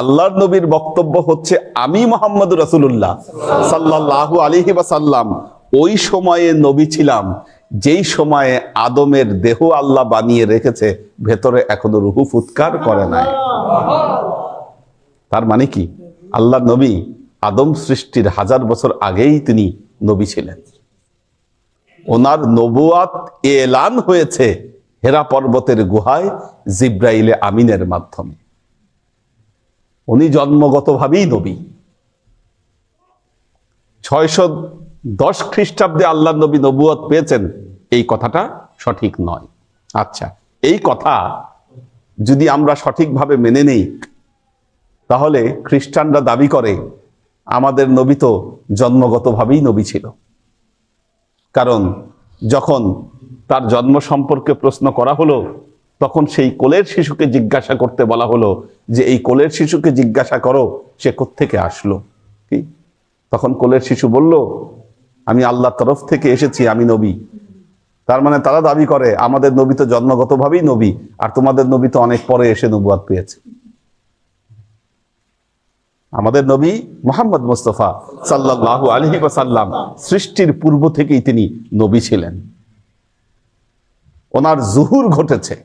আল্লাহর নবীর বক্তব্য হচ্ছে, আমি মোহাম্মদ রসুল্লাহ সাল্লাহু আলিহি সাল্লাম ওই সময়ে নবী ছিলাম, যেই সময়ে আদমের দেহ আল্লাহ বানিয়ে রেখেছে, ভেতরে এখনও রুহু ফুৎকার করে নাই। তার মানে কি? আল্লাহ নবী আদম সৃষ্টির হাজার বছর আগেই তিনি নবী ছিলেন। ওনার নবুয়াত এলান হয়েছে হেরা পর্বতের গুহায় জিব্রাইলে আমিনের মাধ্যমে। উনি জন্মগতভাবেই নবী। ছয়শো দশ খ্রিস্টাব্দে আল্লাহ নবী নবুয়ত পেয়েছেন, এই কথাটা সঠিক নয়। আচ্ছা এই কথা যদি আমরা সঠিকভাবে মেনে নেই, তাহলে খ্রিস্টানরা দাবি করে, আমাদের নবী তো জন্মগতভাবেই নবী ছিল। কারণ যখন তার জন্ম সম্পর্কে প্রশ্ন করা হলো, তখন সেই কোলের শিশুকে জিজ্ঞাসা করতে বলা হলো যে এই কোলের শিশুকে জিজ্ঞাসা করো, সে থেকে আসলো? কি? তখন কোলের শিশু বলল, আমি আল্লাহর তরফ থেকে এসেছি, আমি নবী। তার মানে তারা দাবি করে, আমাদের নবী তো জন্মগতভাবেই নবী, আর তোমাদের নবী তো অনেক পরে এসে নবুয়াদ পেয়েছে। আমাদের নবী মোহাম্মদ মুস্তফা সাল্লাল্লাহু আলহি সাল্লাম সৃষ্টির পূর্ব থেকেই তিনি নবী ছিলেন। ওনার জুহুর ঘটেছে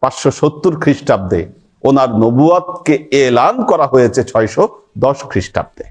পাঁচশো সত্তর খ্রিস্টাব্দে ওনার নবুয়াতকে এলান করা হয়েছে ছয়শো দশ খ্রিস্টাব্দে।